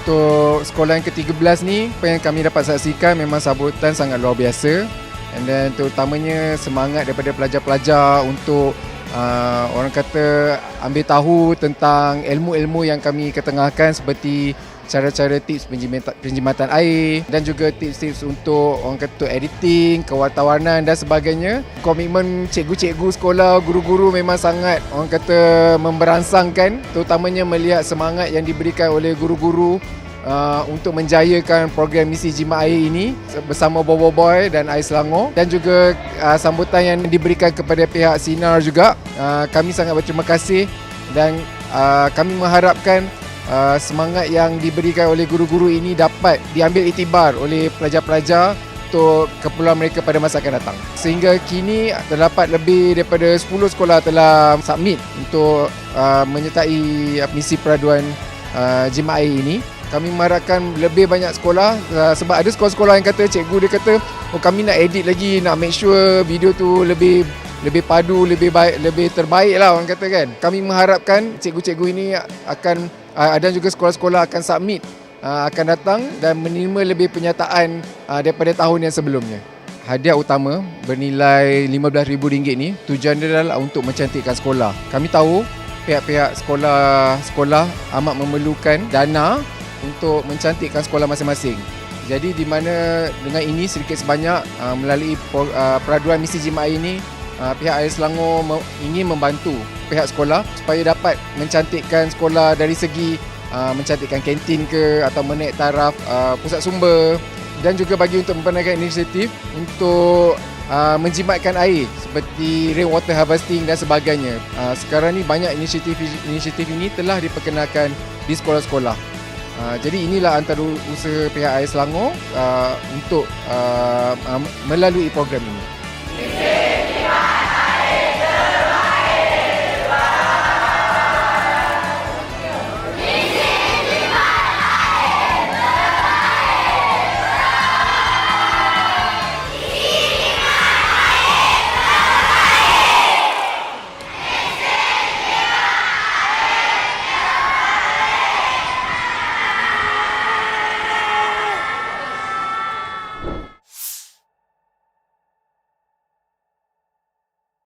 Untuk sekolah yang ke-13 ni, apa yang kami dapat saksikan memang sambutan sangat luar biasa. And then terutamanya semangat daripada pelajar-pelajar untuk uh, orang kata ambil tahu tentang ilmu-ilmu yang kami ketengahkan seperti cara-cara tips penjimatan, air dan juga tips-tips untuk orang kata editing, kewartawanan dan sebagainya. Komitmen cikgu-cikgu sekolah, guru-guru memang sangat orang kata memberangsangkan terutamanya melihat semangat yang diberikan oleh guru-guru uh, untuk menjayakan program misi jimat air ini bersama Bobo Boy dan Ais Selangor dan juga uh, sambutan yang diberikan kepada pihak Sinar juga. Uh, kami sangat berterima kasih dan uh, kami mengharapkan uh, semangat yang diberikan oleh guru-guru ini dapat diambil itibar oleh pelajar-pelajar untuk keperluan mereka pada masa akan datang. Sehingga kini terdapat lebih daripada 10 sekolah telah submit untuk uh, menyertai uh, misi peraduan uh, jimat air ini. Kami mengharapkan lebih banyak sekolah uh, sebab ada sekolah-sekolah yang kata cikgu dia kata oh kami nak edit lagi nak make sure video tu lebih lebih padu, lebih baik, lebih terbaik lah orang kata kan. Kami mengharapkan cikgu-cikgu ini akan dan juga sekolah-sekolah akan submit uh, akan datang dan menerima lebih penyataan uh, daripada tahun yang sebelumnya. Hadiah utama bernilai RM15,000 ni tujuan dia adalah untuk mencantikkan sekolah. Kami tahu pihak-pihak sekolah-sekolah amat memerlukan dana untuk mencantikkan sekolah masing-masing. Jadi di mana dengan ini sedikit sebanyak uh, melalui uh, peraduan misi jimat ini uh, pihak Air Selangor me- ingin membantu pihak sekolah supaya dapat mencantikkan sekolah dari segi uh, mencantikkan kantin ke atau menaik taraf uh, pusat sumber dan juga bagi untuk memperkenalkan inisiatif untuk uh, menjimatkan air seperti rainwater harvesting dan sebagainya. Uh, sekarang ni banyak inisiatif-inisiatif ini telah diperkenalkan di sekolah-sekolah. Uh, jadi inilah antara usaha pihak Air Selangor uh, untuk uh, uh, melalui program ini.